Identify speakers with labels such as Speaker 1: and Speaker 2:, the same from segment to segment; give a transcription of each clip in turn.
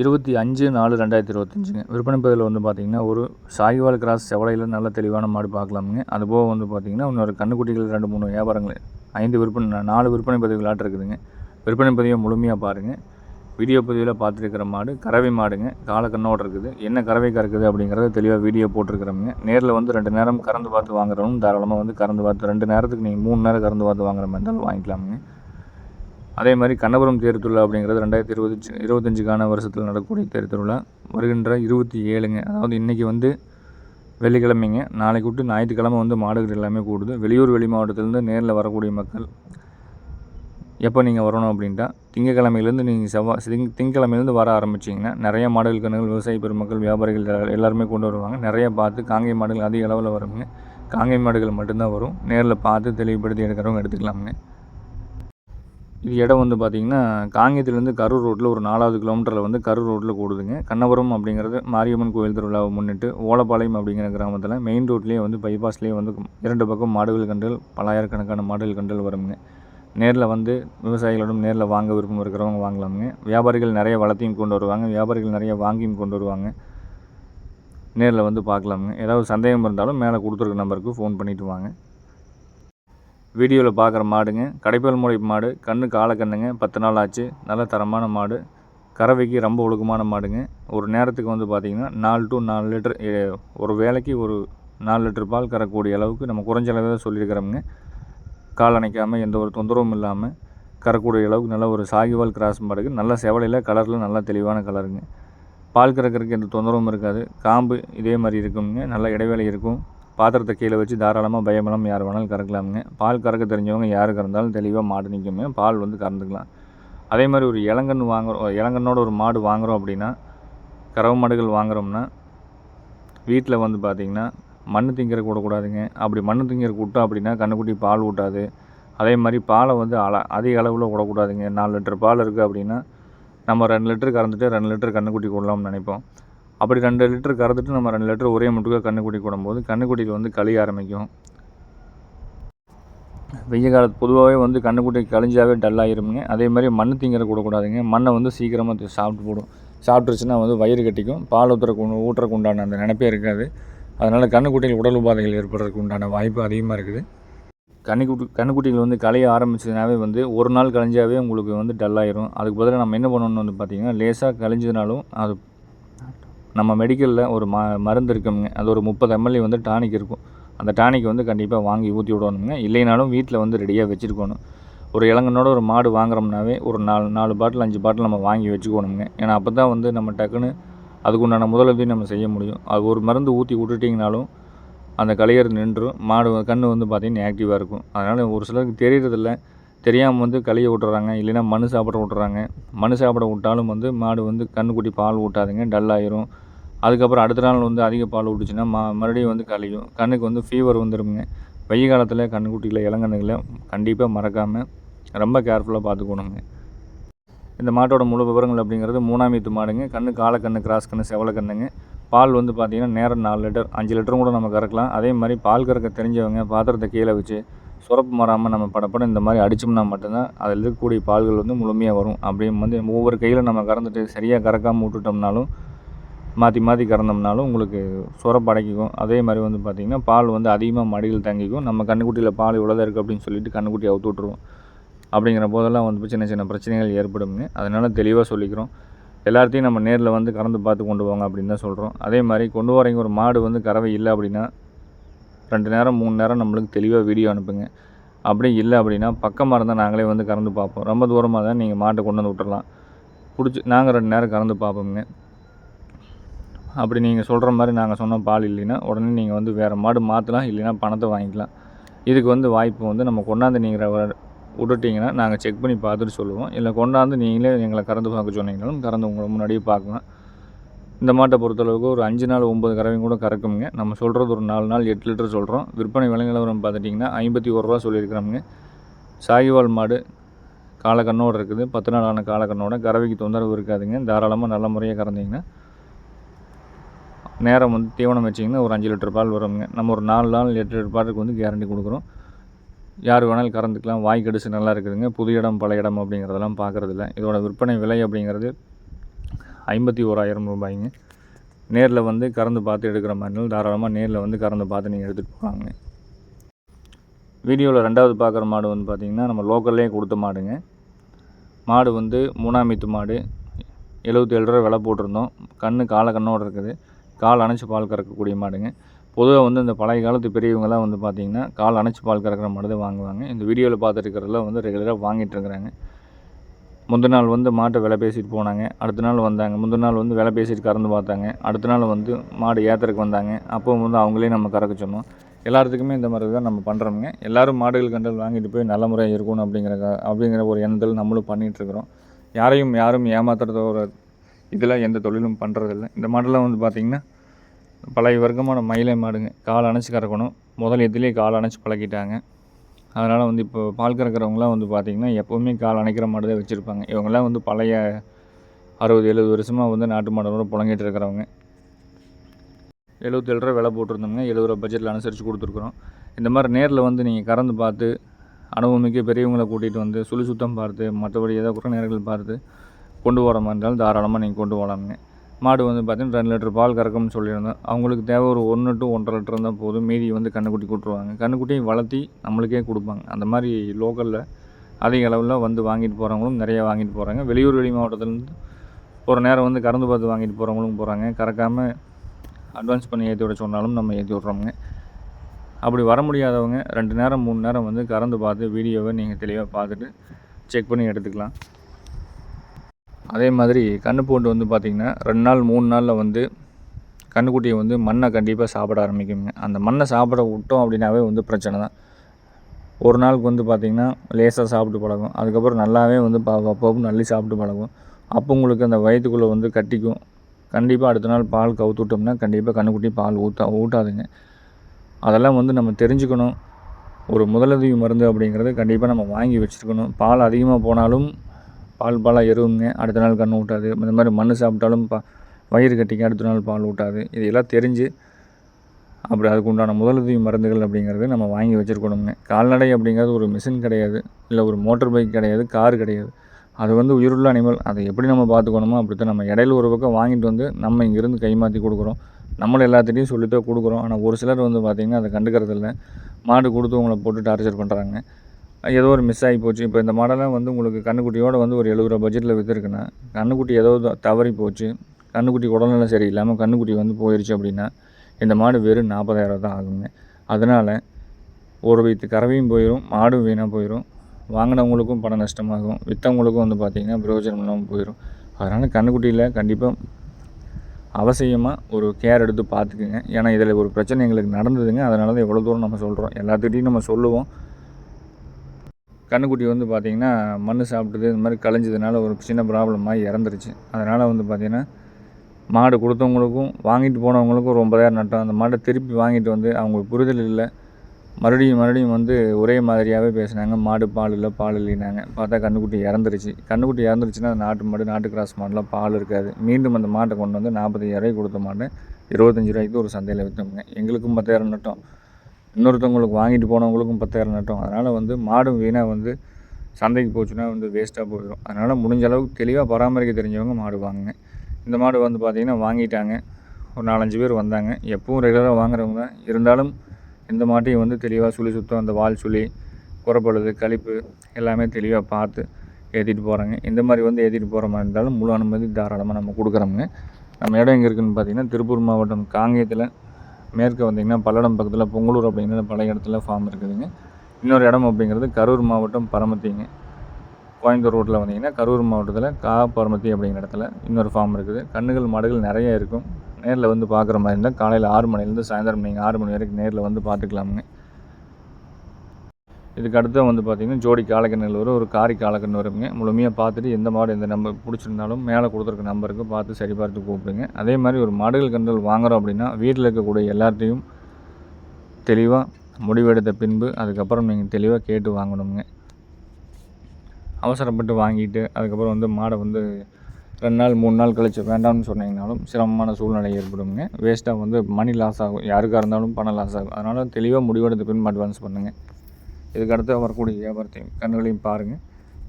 Speaker 1: இருபத்தி அஞ்சு நாலு ரெண்டாயிரத்தி இருபத்தஞ்சுங்க. விற்பனை பதிவில் வந்து பார்த்திங்கன்னா ஒரு சாகிவால் கிராஸ் செவலையில் நல்ல தெளிவான மாடு பார்க்கலாமுங்க. அதுபோக வந்து பார்த்திங்கன்னா இன்னொரு கண்ணுக்குட்டிகள் ரெண்டு மூணு வியாபாரங்கள். ஐந்து விற்பனை நாலு விற்பனை பதிவுகளாட்டு இருக்குதுங்க. விற்பனை பதிவை முழுமையாக பாருங்கள் வீடியோ பதிவில் பார்த்துருக்கிற மாடு கறவை மாடுங்க. கால கண்ணோடு இருக்குது. என்ன கறவை கறக்குது அப்படிங்கிறத தெளிவாக வீடியோ போட்டிருக்கிறோமுங்க. நேரில் வந்து ரெண்டு நேரம் கறந்து பார்த்து வாங்குறவங்க தாராளமாக வந்து கறந்து பார்த்து ரெண்டு நேரத்துக்கு நீங்கள் மூணு நேரம் கறந்து பார்த்து வாங்குற மாதிரி இருந்தாலும் வாங்கிக்கலாமுங்க. அதே மாதிரி கண்ணபுரம் தேர் திருவிழா அப்படிங்கிறது ரெண்டாயிரத்தி இருபத்தஞ்சி இருபத்தஞ்சுக்கான வருஷத்தில் நடக்கக்கூடிய தேர் திருவிழா வருகின்ற இருபத்தி ஏழுங்க. அதாவது இன்றைக்கி வந்து வெள்ளிக்கிழமைங்க. நாளைக்கு விட்டு ஞாயிற்றுக்கிழமை வந்து மாடுகள் எல்லாமே கூடுது. வெளியூர் வெளி மாவட்டத்திலேருந்து நேரில் வரக்கூடிய மக்கள் எப்போ நீங்கள் வரணும் அப்படின்ட்டா திங்கக்கிழமையிலேருந்து நீங்கள் செவ்வாய் திங் திங்கக்கிழமையிலேருந்து வர ஆரம்பிச்சிங்கன்னா நிறைய மாடுகள் கண்ணுகள் விவசாய பெருமக்கள் வியாபாரிகள் எல்லாருமே கொண்டு வருவாங்க. நிறைய பார்த்து காங்கை மாடுகள் அதிக அளவில் வருங்க. காங்கை மாடுகள் மட்டும்தான் வரும். நேரில் பார்த்து தெளிவுபடுத்தி எடுக்கிறவங்க எடுத்துக்கலாமுங்க. இது இடம் வந்து பார்த்திங்கன்னா காங்கேயத்துலேருந்து கரூர் ரோட்டில் ஒரு நாலாவது கிலோமீட்டரில் வந்து கரூர் ரோட்டில் கூடுதுங்க. கண்ணபுரம் அப்படிங்கிறது மாரியம்மன் கோயில் திருவிழாவை முன்னிட்டு ஓலப்பாளையம் அப்படிங்கிற கிராமத்தில் மெயின் ரோட்லேயே வந்து பைபாஸ்லேயே வந்து இரண்டு பக்கம் மாடுகள் கண்டல் பலாயிரக்கணக்கான மாடுகள் கண்டல் வருங்க. நேரில் வந்து விவசாயிகளிடம் நேரில் வாங்க விருப்பம் இருக்கிறவங்க வாங்கலாமுங்க. வியாபாரிகள் நிறைய வளர்த்தியும் கொண்டு வருவாங்க. வியாபாரிகள் நிறைய வாங்கியும் கொண்டு வருவாங்க. நேரில் வந்து பார்க்கலாமுங்க ஏதாவது சந்தேகம் இருந்தாலும் மேலே கொடுத்துருக்க நம்பருக்கு ஃபோன் பண்ணிவிட்டு வாங்க. வீடியோவில் பார்க்குற மாடுங்க. கடைப்பால் முறை மாடு. கண்ணு காலை கண்ணுங்க. பத்து நாள் ஆச்சு. நல்ல தரமான மாடு. கறவைக்கு ரொம்ப ஒழுக்கமான மாடுங்க. ஒரு நேரத்துக்கு வந்து பார்த்திங்கன்னா நாலு டு நாலு லிட்டர் ஒரு வேலைக்கு ஒரு நாலு லிட்டர் பால் கறக்கூடிய அளவுக்கு நம்ம குறைஞ்ச அளவு தான் சொல்லியிருக்கிறோமுங்க. கால் அணைக்காமல் எந்த ஒரு தொந்தரவும் இல்லாமல் கறக்கூடிய அளவுக்கு நல்ல ஒரு சாகிவால் கிராஸ் மாடுக்கு நல்ல செவலையில் கலரில் நல்லா தெளிவான கலருங்க. பால் கறக்கிறதுக்கு எந்த தொந்தரவும் இருக்காது. காம்பு இதே மாதிரி இருக்குங்க நல்ல இடைவேளை இருக்கும். பாத்திரத்தை கீழே வச்சு தாராளமாக பயமெல்லாம் யார் வேணாலும் கறக்கலாமுங்க. பால் கறக்க தெரிஞ்சவங்க யார் கறந்தாலும் தெளிவாக மாடு நிற்குமே பால் வந்து கறந்துக்கலாம். அதே மாதிரி ஒரு இளங்கன்று வாங்குறோம் இளங்கன்னோட ஒரு மாடு வாங்குகிறோம் அப்படின்னா கறவை மாடுகள் வாங்குறோம்னா வீட்டில் வந்து பார்த்திங்கன்னா மண் திங்கிற கூடக்கூடாதுங்க அப்படி மண் திங்கிற விட்டோம் அப்படின்னா கண்ணுக்குட்டி பால் ஊட்டாது. அதே மாதிரி பாலை வந்து அள அதிக அளவில் விடக்கூடாதுங்க. நாலு லிட்டர் பால் இருக்குது அப்படின்னா நம்ம ரெண்டு லிட்டர் கறந்துட்டு ரெண்டு லிட்டர் கண்ணுக்குட்டி விடலாம்னு நினைப்போம். அப்படி ரெண்டு லிட்டர் கறந்துட்டு நம்ம ரெண்டு லிட்டர் ஒரே முட்டுக்காக கண்ணுக்குட்டி கூடும்போது கண்ணுக்குட்டியில் வந்து கழிய ஆரம்பிக்கும். வெய்ய காலத்து பொதுவாகவே வந்து கண்ணுக்குட்டி கழிஞ்சாவே டல்லாகிருமுங்க அதே மாதிரி மண் திங்கிற கூடக்கூடாதுங்க மண்ணை வந்து சீக்கிரமாக சாப்பிட்டு போடும். சாப்பிட்டுருச்சுன்னா வந்து வயிறு கட்டிக்கும். பால் ஊற்றுறக்கு ஊட்டுறக்கு உண்டான அந்த நினைப்பே இருக்காது. அதனால் கண்ணுக்குட்டியில் உடல் உபாதைகள் ஏற்படுறதுக்கு உண்டான வாய்ப்பு அதிகமாக இருக்குது. கண்ணுக்குட்டி கண்ணுக்குட்டிகள் வந்து களைய ஆரம்பிச்சதுனாவே வந்து ஒரு நாள் கழிஞ்சாவே உங்களுக்கு வந்து டல்லாயிரும் அதுக்கு பதிலாக நம்ம என்ன பண்ணணும்னு வந்து பார்த்திங்கன்னா லேசாக கழிஞ்சதுனாலும் அது நம்ம மெடிக்கலில் ஒரு ம மருந்து இருக்குங்க அது ஒரு முப்பது எம்எல்ஏ வந்து டானிக் இருக்கும். அந்த டானிக் வந்து கண்டிப்பாக வாங்கி ஊற்றி விடணுங்க. இல்லைனாலும் வீட்டில் வந்து ரெடியாக வச்சுருக்கணும். ஒரு இளங்கனோட ஒரு மாடு வாங்குறோம்னாவே ஒரு நாலு நாலு பாட்டில் அஞ்சு பாட்டில் நம்ம வாங்கி வச்சுக்கணுங்க. ஏன்னா அப்போ தான் வந்து நம்ம டக்குன்னு அதுக்குண்டான முதலுதவி நம்ம செய்ய முடியும். அது ஒரு மருந்து ஊற்றி விட்டுட்டிங்கனாலும் அந்த களையர் நின்றும். மாடு கன்று வந்து பார்த்திங்கன்னா ஆக்டிவாக இருக்கும். அதனால் ஒரு சிலருக்கு தெரியறதில்ல. தெரியாமல் வந்து கழிய விட்டுறாங்க இல்லைன்னா மண் சாப்பிட விட்டுறாங்க மண் சாப்பிட விட்டாலும் வந்து மாடு வந்து கன்றுக்குட்டி பால் ஊட்டாதுங்க டல்லாயிரும் அதுக்கப்புறம் அடுத்த நாள் வந்து அதிக பால் விட்டுச்சுன்னா மா மறுபடியும் வந்து கழியும் கண்ணுக்கு வந்து ஃபீவர் வந்துடுங்க வெய்ய காலத்தில் கண்ணுக்குட்டியில் இளங்கண்ணுகளை கண்டிப்பாக மறக்காமல் ரொம்ப கேர்ஃபுல்லாக பார்த்துக்கணுங்க. இந்த மாட்டோட முழு விவரங்கள் அப்படிங்கிறது மூணாம் ஈத்து மாடுங்க. கண்ணு காலக்கண்ணு கிராஸ் கண்ணு செவலை கண்ணுங்க. பால் வந்து பார்த்திங்கன்னா நேரம் நாலு லிட்டர் அஞ்சு லிட்டரும் கூட நம்ம கறக்கலாம். அதே மாதிரி பால் கறக்க தெரிஞ்சவங்க பாத்திரத்தை கீழே வச்சு சுரப்பு மாறாமல் நம்ம படப்படம் இந்த மாதிரி அடித்தோம்னா மட்டும்தான் அதில் இருக்கக்கூடிய பால்கள் வந்து முழுமையாக வரும். அப்படியும் வந்து ஒவ்வொரு கையில் நம்ம கறந்துட்டு சரியாக கறக்காமல் விட்டுட்டோம்னாலும் மாற்றி மாற்றி கறந்தோம்னாலும் உங்களுக்கு சுரப்பு அடைக்கும் அதே மாதிரி வந்து பார்த்திங்கன்னா பால் வந்து அதிகமாக மடியில் தங்கிக்கும். நம்ம கண்ணுக்குட்டியில் பால் இவ்வளோதான் இருக்குது அப்படின்னு சொல்லிட்டு கண்ணுக்குட்டி அவுத்து விட்ருவோம் அப்படிங்கிற போதெல்லாம் வந்து சின்ன சின்ன பிரச்சனைகள் ஏற்படுங்க அதனால் தெளிவாக சொல்லிக்கிறோம். எல்லாத்தையும் நம்ம நேரில் வந்து கறந்து பார்த்து கொண்டு போங்க அப்படின்னு தான் சொல்கிறோம் அதே மாதிரி கொண்டு வரீங்க ஒரு மாடு வந்து கறவை இல்லை அப்படின்னா ரெண்டு நேரம் மூணு நேரம் நம்மளுக்கு தெளிவாக வீடியோ அனுப்புங்க. அப்படி இல்லை அப்படின்னா பக்கமாக இருந்தால் நாங்களே வந்து கறந்து பார்ப்போம். ரொம்ப தூரமாக தான் நீங்கள் மாட்டை கொண்டு வந்து விட்டுறலாம். பிடிச்சி நாங்கள் ரெண்டு நேரம் கறந்து பார்ப்போங்க அப்படி நீங்கள் சொல்கிற மாதிரி நாங்கள் சொன்ன பால் இல்லைன்னா உடனே நீங்கள் வந்து வேறு மாடு மாற்றலாம் இல்லைன்னா பணத்தை வாங்கிக்கலாம். இதுக்கு வந்து வாய்ப்பு வந்து நம்ம கொண்டாந்து நீங்கள் விட்டுட்டிங்கன்னா நாங்கள் செக் பண்ணி பார்த்துட்டு சொல்லுவோம். இல்லை கொண்டாந்து நீங்களே எங்களை கறந்து பார்க்க சொன்னீங்கனாலும் கறந்து உங்களை முன்னாடியே பார்க்கலாம். இந்த மாட்டை பொறுத்தளவுக்கு ஒரு அஞ்சு நாள் ஒம்பது கறவையும் கூட கறக்குங்க நம்ம சொல்கிறது ஒரு நாலு நாள் எட்டு லிட்டர் சொல்கிறோம் விற்பனை விலை நிலவரம் பார்த்துட்டிங்கன்னா ஐம்பத்தி ஒரு ரூபா சொல்லியிருக்கிறோமுங்க. சாகிவால் மாடு காலக்கண்ணோடு இருக்குது. பத்து நாள் ஆன காலக்கண்ணோட கறவைக்கு தொந்தரவு இருக்காதுங்க. தாராளமாக நல்ல முறையாக கறந்தீங்கன்னா நேரம் வந்து தீவனம் வச்சிங்கன்னா ஒரு அஞ்சு லிட்டர் பால் வருங்க நம்ம ஒரு நாலு நாள் எட்டு லிட்டர் பாலுக்கு வந்து கேரண்டி கொடுக்குறோம். யார் வேணாலும் கறந்துக்கலாம். வாய் கடிச்சு நல்லா இருக்குதுங்க. புது இடம் பழைய இடம் அப்படிங்கிறதெல்லாம் பார்க்குறதில்ல. இதோட விற்பனை விலை அப்படிங்கிறது ஐம்பத்தி ஓராயிரம் ரூபாய்ங்க. நேரில் வந்து கறந்து பார்த்து எடுக்கிற மாதிரி இருந்தாலும் தாராளமாக நேரில் வந்து கறந்து பார்த்து நீங்கள் எடுத்துகிட்டு போகலாங்க வீடியோவில் ரெண்டாவது பார்க்குற மாடு வந்து பார்த்திங்கன்னா நம்ம லோக்கல்லே கொடுத்த மாடுங்க. மாடு வந்து மூணாமித்து மாடு. எழுபத்தேழு ரூபா விலை போட்டிருந்தோம். கண்ணு காலை கண்ணோடு இருக்குது. கால் அணைச்சி பால் கறக்கக்கூடிய மாடுங்க. பொதுவாக வந்து இந்த பழைய காலத்து பெரியவங்களாம் வந்து பார்த்திங்கன்னா கால் அணைச்சி பால் கறக்கிற மாடு தான் வாங்குவாங்க. இந்த வீடியோவில் பார்த்துட்டு வந்து ரெகுலராக வாங்கிட்டு இருக்கிறாங்க. முந்தின நாள் வந்து மாட்டை விலை பேசிட்டு போனாங்க. அடுத்த நாள் வந்தாங்க. முந்தின நாள் வந்து விலை பேசிட்டு கறந்து பார்த்தாங்க. அடுத்த நாள் வந்து மாடு ஏற்றுறக்கு வந்தாங்க. அப்போ வந்து அவங்களே நம்ம கறக்க சொன்னோம். எல்லாத்துக்குமே இந்த மாதிரி தான் நம்ம பண்ணுறோமுங்க எல்லோரும் மாடுகள் கண்டல் வாங்கிட்டு போய் நல்ல முறையாக இருக்கணும் அப்படிங்கிற அப்படிங்கிற ஒரு எண்ணத்தில் நம்மளும் பண்ணிகிட்ருக்குறோம் யாரையும் யாரும் ஏமாத்துறதோ ஒரு இதில் எந்த தொழிலும் பண்ணுறதில்ல இந்த மாடெல்லாம் வந்து பார்த்திங்கன்னா பழைய வர்க்கமான மயிலை மாடுங்க. கால் அணைச்சி கறக்கணும். முதல் எதுலேயே கால் அணைச்சி பழகிட்டாங்க அதனால் வந்து இப்போ பால் கறக்கிறவங்களாம் வந்து பார்த்திங்கன்னா எப்போவுமே கால் அணைக்கிற மாடு தான் வச்சுருப்பாங்க. இவங்கெல்லாம் வந்து பழைய அறுபது எழுபது வருஷமாக வந்து நாட்டு மாடோட புழங்கிட்டு இருக்கிறவங்க. எழுபத்தேழு ரூபா விலை போட்டிருந்தோங்க எழுபது ரூபா பட்ஜெட்டில் அனுசரித்து கொடுத்துருக்குறோம். இந்த மாதிரி நேரில் வந்து நீங்கள் கறந்து பார்த்து அனுபவமிக்க பெரியவங்களை கூட்டிகிட்டு வந்து சுழி சுத்தம் பார்த்து மற்றபடி ஏதாவது குறை நேரங்கள் பார்த்து கொண்டு போகிற மாதிரி இருந்தாலும் தாராளமாக நீங்கள் கொண்டு போகலாமுங்க. மாடு வந்து பார்த்திங்கன்னா ரெண்டு லிட்டர் பால் கறக்கும்னு சொல்லியிருந்தோம் அவங்களுக்கு தேவை ஒரு ஒன்று டு ஒன்றரை லிட்டர் இருந்தால் போதும். மீதி வந்து கண்ணுக்குட்டி கொடுத்துருவாங்க கண்ணுக்குட்டியும் வளர்த்தி நம்மளுக்கே கொடுப்பாங்க. அந்த மாதிரி லோக்கலில் அதிக அளவில் வந்து வாங்கிட்டு போகிறவங்களும் நிறைய வாங்கிட்டு போகிறாங்க வெளியூர் வெளி மாவட்டத்துலேருந்து ஒரு நேரம் வந்து கறந்து பார்த்து வாங்கிட்டு போகிறவங்களும் போகிறாங்க கறக்காமல் அட்வான்ஸ் பண்ணி ஏற்றி விட சொன்னாலும் நம்ம ஏற்றி விட்றோமுங்க. அப்படி வர முடியாதவங்க ரெண்டு நேரம் மூணு நேரம் வந்து கறந்து பார்த்து வீடியோவை நீங்கள் தெளிவாக பார்த்துட்டு செக் பண்ணி எடுத்துக்கலாம். அதே மாதிரி கன்று பூண்டு வந்து பார்த்திங்கன்னா ரெண்டு நாள் மூணு நாளில் வந்து கன்றுக்குட்டியை வந்து மண்ணை கண்டிப்பாக சாப்பிட ஆரம்பிக்குங்க. அந்த மண்ணை சாப்பிட விட்டோம் அப்படின்னாவே வந்து பிரச்சனை தான். ஒரு நாளுக்கு வந்து பார்த்திங்கன்னா லேசாக சாப்பிட்டு பழகும். அதுக்கப்புறம் நல்லாவே வந்து அப்பப்போ நல்லி சாப்பிட்டு பழகும். அப்போ உங்களுக்கு அந்த வயிற்றுக்குள்ளே வந்து கட்டிக்கும். கண்டிப்பாக அடுத்த நாள் பால் கவுத்து விட்டோம்னா கண்டிப்பாக கன்றுக்குட்டி பால் ஊற்ற ஊட்டாதுங்க. அதெல்லாம் வந்து நம்ம தெரிஞ்சுக்கணும். ஒரு முதலுதவி மருந்து அப்படிங்கிறது கண்டிப்பாக நம்ம வாங்கி வச்சுருக்கணும். பால் அதிகமாக போனாலும் பால் பாலாக எருவுங்க அடுத்த நாள் கன்று ஊட்டாது. இந்த மாதிரி மண் சாப்பிட்டாலும் பா வயிறு கட்டிக்க அடுத்த நாள் பால் ஊட்டாது. இதையெல்லாம் தெரிஞ்சு அப்படி அதுக்கு உண்டான முதலுதவி மருந்துகள் அப்படிங்கிறது நம்ம வாங்கி வச்சுருக்கணுங்க. கால்நடை அப்படிங்கிறது ஒரு மிஷின் கிடையாது. இல்லை ஒரு மோட்டர் பைக் கிடையாது கார் கிடையாது. அது வந்து உயிருள்ள அனிமல் அதை எப்படி நம்ம பார்த்துக்கணுமோ அப்படி தான் நம்ம இடையில ஒரு பக்கம் வாங்கிட்டு வந்து நம்ம இங்கேருந்து கைமாற்றி கொடுக்குறோம். நம்மளை எல்லாத்திட்டையும் சொல்லித்தான் கொடுக்குறோம். ஆனால் ஒரு சிலர் வந்து பார்த்திங்கன்னா அதை கண்டுக்கிறதில்ல. மாடு கொடுத்து உங்களை போட்டு டார்ச்சர் பண்ணுறாங்க ஏதோ ஒரு மிஸ் ஆகி போச்சு. இப்போ இந்த மாடெல்லாம் வந்து உங்களுக்கு கண்ணுக்குட்டியோடு வந்து ஒரு எழுபது ரூபா பட்ஜெட்டில் விற்றுருக்குன்னா கண்ணுக்குட்டி ஏதோ தவறி போச்சு. கண்ணுக்குட்டி உடல்நிலை சரியில்லாமல் கண்ணுக்குட்டி வந்து போயிடுச்சு அப்படின்னா இந்த மாடு வெறும் நாற்பதாயிரம் தான் ஆகுங்க. அதனால் ஒரு வயிற்று கறவையும் போயிடும் மாடும் வீணாக போயிடும் வாங்கினவங்களுக்கும் பணம் நஷ்டமாகும். விற்றவங்களுக்கும் வந்து பார்த்திங்கன்னா பிரயோஜனம் இல்லாமல் போயிடும் அதனால் கண்ணுக்குட்டியில் கண்டிப்பாக அவசியமாக ஒரு கேர் எடுத்து பார்த்துக்குங்க ஏன்னா இதில் ஒரு பிரச்சனை எங்களுக்கு நடந்ததுங்க. அதனால தான் எவ்வளோ தூரம் நம்ம சொல்கிறோம் எல்லாத்துக்கிட்டையும் நம்ம சொல்லுவோம். கண்ணுக்குட்டி வந்து பார்த்திங்கன்னா மண் சாப்பிட்டது இந்த மாதிரி கலைஞ்சதுனால ஒரு சின்ன ப்ராப்ளமாக இறந்துருச்சு. அதனால் வந்து பார்த்திங்கன்னா மாடு கொடுத்தவங்களுக்கும் வாங்கிட்டு போனவங்களுக்கும் ரொம்ப நேரம் நட்டம். அந்த மாட்டை திருப்பி வாங்கிட்டு வந்து அவங்களுக்கு புரிதல் இல்லை. மறுபடியும் மறுபடியும் வந்து ஒரே மாதிரியாகவே பேசினாங்க. மாடு பால் இல்லை பால் இல்லைனாங்க பார்த்தா கண்ணுக்குட்டி இறந்துருச்சு. கன்றுக்குட்டி இறந்துருச்சுன்னா நாட்டு மாடு நாட்டு கிராஸ் மாடெலாம் பால் இருக்காது. மீண்டும் அந்த மாட்டை கொண்டு வந்து நாற்பத்தையாயிரம் கொடுத்த மாட்டை இருபத்தஞ்சி ரூபாய்க்கு ஒரு சந்தையில் விற்றோம்ங்க எங்களுக்கும் பத்தாயிரம் நட்டோம். இன்னொருத்தவங்களுக்கு வாங்கிட்டு போனவங்களுக்கும் பத்தாயிரம் நட்டோம். அதனால் வந்து மாடும் வீணாக வந்து சந்தைக்கு போச்சுன்னா வந்து வேஸ்ட்டாக போயிடும். அதனால் முடிஞ்ச அளவுக்கு தெளிவாக பராமரிக்க தெரிஞ்சவங்க மாடு வாங்குங்க. இந்த மாடு வந்து பார்த்திங்கன்னா வாங்கிட்டாங்க. ஒரு நாலஞ்சு பேர் வந்தாங்க. எப்பவும் ரெகுலராக வாங்குறவங்க தான். இருந்தாலும் இந்த மாட்டையும் வந்து தெளிவாக சுழி சுத்தம் அந்த வால் சுழி குறப்பழுது கழிப்பு எல்லாமே தெளிவாக பார்த்து ஏற்றிட்டு போகிறாங்க இந்த மாதிரி வந்து ஏற்றிட்டு போகிற மாதிரி இருந்தாலும் முழு அனுமதி தாராளமாக நம்ம கொடுக்குறோங்க நம்ம இடம் எங்கே இருக்குதுன்னு பார்த்திங்கன்னா திருப்பூர் மாவட்டம் காங்கேயத்தில் மேற்கே வந்தீங்கன்னா பல்லடம் பக்கத்தில் பொங்கலூர் அப்படிங்கிற பழைய இடத்துல ஃபார்ம் இருக்குதுங்க. இன்னொரு இடம் அப்படிங்கிறது கரூர் மாவட்டம் பரமத்திங்க. கோயம்புத்தூர் ரோட்டில் வந்தீங்கன்னா கரூர் மாவட்டத்தில் கா பரமத்தி அப்படிங்கிற இடத்துல இன்னொரு ஃபார்ம் இருக்குது. கண்ணுகள் மாடுகள் நிறைய இருக்கும். நேரில் வந்து பார்க்குற மாதிரி இருந்தால் காலையில் ஆறு மணிலேருந்து சாயந்தரம் நீங்கள் ஆறு மணி வரைக்கும் நேரில் வந்து பார்த்துக்கலாமுங்க. இதுக்கு அடுத்து வந்து பார்த்திங்கன்னா ஜோடி காலக்கண்ணில் வரும் ஒரு காரி காலக்கண் வருங்க. முழுமையாக பார்த்துட்டு எந்த மாடு எந்த நம்பர் பிடிச்சிருந்தாலும் மேலே கொடுத்துருக்க நம்பருக்கு பார்த்து சரி பார்த்து கூப்பிடுங்க. அதே மாதிரி ஒரு மாடுகள் கண்டல் வாங்குகிறோம் அப்படின்னா வீட்டில் இருக்கக்கூடிய எல்லாத்தையும் தெளிவாக முடிவெடுத்த பின்பு அதுக்கப்புறம் நீங்கள் தெளிவாக கேட்டு வாங்கணுங்க. அவசரப்பட்டு வாங்கிட்டு அதுக்கப்புறம் வந்து மாடை வந்து ரெண்டு நாள் மூணு நாள் கழிச்சு வேண்டாம்னு சொன்னீங்கனாலும் சிரமமான சூழ்நிலை ஏற்படுங்க. வேஸ்ட்டாக வந்து மணி லாஸ் ஆகும். யாருக்காக இருந்தாலும் பணம் லாஸ் ஆகும். அதனால் தெளிவாக முடிவெடுத்த பின் அட்வான்ஸ் பண்ணுங்கள் இதுக்கு அடுத்து வரக்கூடிய வியாபாரத்தையும் கண்ணுகளையும் பாருங்கள்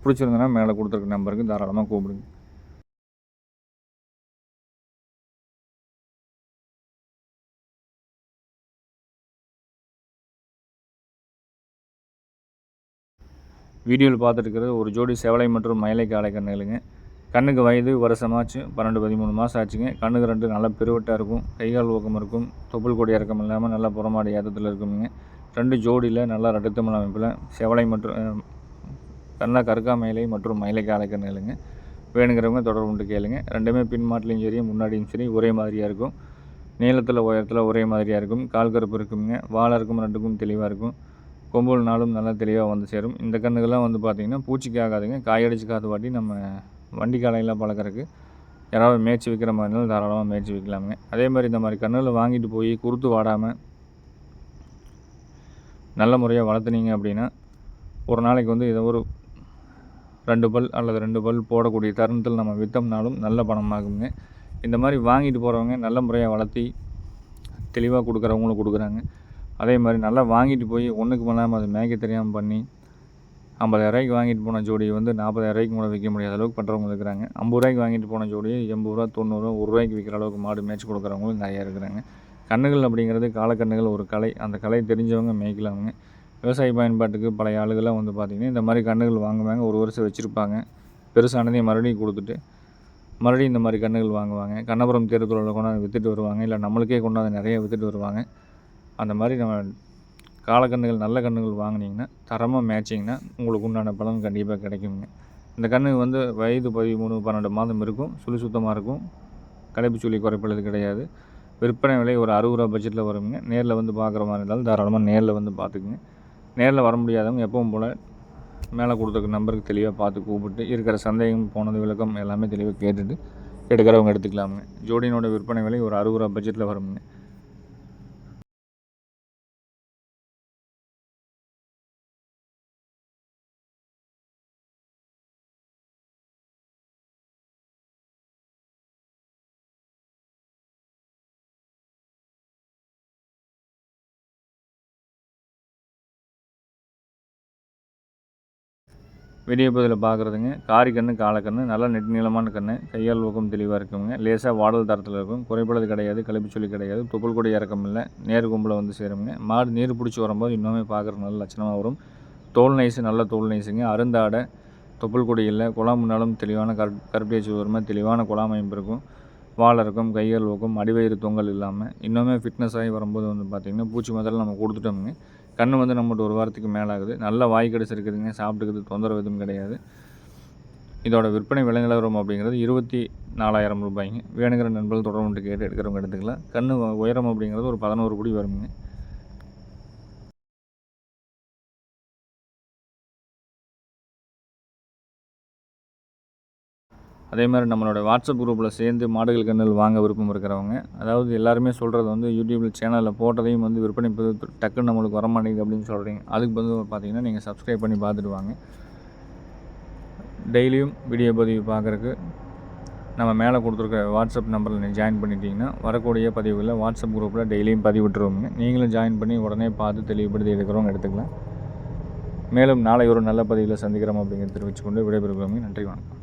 Speaker 1: பிடிச்சிருந்தனா மேலே கொடுத்துருக்க நம்பருக்கு தாராளமாக கூப்பிடுங்க. வீடியோவில் பார்த்துட்டு ஒரு ஜோடி செவலை மற்றும் மயிலை காலை கண்ணுகளுங்க கண்ணுக்கு வயது வருஷமாச்சு பன்னெண்டு பதிமூணு மாதம் ஆச்சுங்க. கண்ணுக்கு ரெண்டு நல்லா பெருவட்டாக இருக்கும். கைகால் ஊக்கம் இருக்கும். தொப்புள் கொடி இறக்கம் இல்லாமல் நல்லா புறமாடி ஏத்தத்தில் இருக்குங்க ரெண்டு ஜோடியில் நல்லா ரெட்டத்தமிழ் அமைப்பில் செவலை மற்றும் கண்ணா கருக்கா மயிலை மற்றும் மயிலை காளை கண்ணுகளுங்க வேணுங்கிறவங்க தொடர்பு கொண்டு கேளுங்க. ரெண்டுமே பின்மாட்டிலையும் சரி முன்னாடியும் சரி ஒரே மாதிரியாக இருக்கும். நீளத்தில் உயரத்தில் ஒரே மாதிரியாக இருக்கும். கால் கருப்பு இருக்குங்க வாழை இருக்கும் ரெண்டுக்கும் தெளிவாக இருக்கும். கொம்புல் நாளும் நல்லா தெளிவாக வந்து சேரும். இந்த கண்ணுகள்லாம் வந்து பார்த்திங்கன்னா பூச்சிக்கு ஆகாதுங்க. காயடிச்சு காத்து வாட்டி நம்ம வண்டி காலையில் பழக்கறதுக்கு யாராவது மேய்ச்சி விற்கிற மாதிரி இருந்தாலும் தாராளமாக மேய்ச்சி விற்கலாமுங்க அதே மாதிரி இந்த மாதிரி கன்றுகளை வாங்கிட்டு போய் குறுத்து வாடாமல் நல்ல முறையாக வளர்த்துனீங்க அப்படின்னா ஒரு நாளைக்கு வந்து இதை ஒரு ரெண்டு பல் அல்லது ரெண்டு பல் போடக்கூடிய தருணத்தில் நம்ம விற்றோம்னாலும் நல்ல பணமாகுங்க. இந்த மாதிரி வாங்கிட்டு போகிறவங்க நல்ல முறையாக வளர்த்தி தெளிவாக கொடுக்குறவங்களும் கொடுக்குறாங்க. அதே மாதிரி நல்லா வாங்கிட்டு போய் ஒன்றுக்கு பண்ணாமல் அது மேய்க்க தெரியாமல் பண்ணி ஐம்பதாயிரரூவாய்க்கு வாங்கிட்டு போன ஜோடியை வந்து நாற்பதாயிரரூவாய்க்கு கூட விற்க முடியாத அளவுக்கு பண்ணுறவங்க இருக்கிறாங்க. ஐம்பது ரூபாய்க்கு வாங்கிட்டு போன ஜோடியை எண்பது ரூபா தொண்ணூறுரூவா ஒரு ரூபாய்க்கு விற்கிற அளவுக்கு மாடு மேய்ச்சி கொடுக்குறவங்களும் நிறையா இருக்கிறாங்க. கண்ணுகள் அப்படிங்கிறது காலக்கண்ணுகள் ஒரு கலை. அந்த கலை தெரிஞ்சவங்க மேய்க்கலாமுங்க. விவசாய பயன்பாட்டுக்கு பழைய ஆளுகள்லாம் வந்து பார்த்திங்கன்னா இந்த மாதிரி கண்ணுகள் வாங்குவாங்க. ஒரு வருஷம் வச்சுருப்பாங்க. பெருசானதையும் மறுபடியும் கொடுத்துட்டு மறுபடியும் இந்த மாதிரி கண்ணுகள் வாங்குவாங்க. கண்ணபுரம் தெருத்துறையில் கொண்டாந்து விற்றுட்டு வருவாங்க. இல்லை நம்மளுக்கே கொண்டாந்து நிறைய விற்றுட்டு வருவாங்க. அந்த மாதிரி நம்ம காலக்கண்ணுகள் நல்ல கண்ணுகள் வாங்குனீங்கன்னா தரமாக மேய்ச்சிங்கன்னா உங்களுக்கு உண்டான பலன் கண்டிப்பாக கிடைக்குங்க. இந்த கண்ணு வந்து வயது பதிமூணு பன்னெண்டு மாதம் இருக்கும். சுழி சுத்தமாக இருக்கும். களைப்பு சுழி கிடையாது. விற்பனை விலை ஒரு அறுபது ரூபா பட்ஜெட்டில் வருங்க. நேரில் வந்து பார்க்குற மாதிரி இருந்தாலும் தாராளமாக நேரில் வந்து பார்த்துக்குங்க. நேரில் வர முடியாதவங்க எப்பவும் போல் மேலே கொடுத்துருக்க நம்பருக்கு தெளிவாக பார்த்து கூப்பிட்டு இருக்கிற சந்தேகம் போனது விளக்கம் எல்லாமே தெளிவாக கேட்டுட்டு எடுக்கிறவங்க எடுத்துக்கலாமுங்க. ஜோடியினோட விற்பனை விலை ஒரு அறுபது ரூபா பட்ஜெட்டில் வருங்க வெளியே பகுதியில் பார்க்குறதுங்க காரி கன்று காலக்கன்று நல்லா நெட் நீளமான கன்று கையால் ஊக்கம் தெளிவாக இருக்குங்க. லேசாக வாடல் தரத்தில் இருக்கும். குறைப்பளது கிடையாது கழிப்புச்சொல்லி கிடையாது தொப்புள் கூட இறக்கம் இல்லை. நேர் கும்பலை வந்து சேருங்க மாடு நீர் பிடிச்சி வரும்போது இன்னுமே பார்க்குற நல்ல லட்சணமாக வரும். தோல் நைஸு நல்ல தோல் நைஸுங்க. அருந்தாடை தொப்புள் கொடி இல்லை. குழாம் முன்னாலும் தெளிவான கரு கருப்பேச்சு வருமா. தெளிவான குழாம் அமைப்பு இருக்கும். வால் இருக்கும் கைகள் ஊக்கம் அடிவயிறு தொங்கல் இல்லாமல் இன்னுமே ஃபிட்னஸ் ஆகி வரும்போது வந்து பார்த்திங்கன்னா பூச்சி முதல்ல நம்ம கொடுத்துட்டோமுங்க. கண்ணு வந்து நம்மகிட்ட ஒரு வாரத்துக்கு மேலே ஆகுது நல்ல வாய் கடைசி இருக்குதுங்க. சாப்பிட்டுக்கிறது தொந்தரவு எதுவும் கிடையாது. இதோட விற்பனை விலை நிலவரம் அப்படிங்கிறது இருபத்தி நாலாயிரம் ரூபாய்ங்க. வேணுங்கிற நண்பர்கள் தொடர்பு கேட்டு எடுக்கிறவங்க எடுத்துக்கலாம். கண்ணு உயரம் அப்படிங்கிறது ஒரு பதினோரு குடி வருங்க. அதே மாதிரி நம்மளோட வாட்ஸ்அப் குரூப்பில் சேர்ந்து மாடுகள் கண்ணில் வாங்க விருப்பம் இருக்கிறவங்க அதாவது எல்லாருமே சொல்கிறது வந்து யூடியூப்பில் சேனலில் போட்டதையும் வந்து விற்பனை டக்குன்னு நம்மளுக்கு வர மாட்டேங்குது அப்படின்னு சொல்கிறீங்க அதுக்கு வந்து பார்த்தீங்கன்னா நீங்கள் சப்ஸ்கிரைப் பண்ணி பார்த்துட்டு வாங்க. டெய்லியும் வீடியோ பதிவு பார்க்குறக்கு நம்ம மேலே கொடுத்துருக்க வாட்ஸ்அப் நம்பரில் நீங்கள் ஜாயின் பண்ணிட்டீங்கன்னா வரக்கூடிய பதிவுகளில் வாட்ஸ்அப் குரூப்பில் டெய்லியும் பதிவிட்டுருவோங்க. நீங்களும் ஜாயின் பண்ணி உடனே பார்த்து தெளிவுபடுத்தி எடுக்கிறவங்க எடுத்துக்கலாம். மேலும் நாளை ஒரு நல்ல பதிவில் சந்திக்கிறோம் அப்படிங்கிறத தெரிவித்துக்கொண்டு விடைபெறுகிறோம் நன்றி வணக்கம்.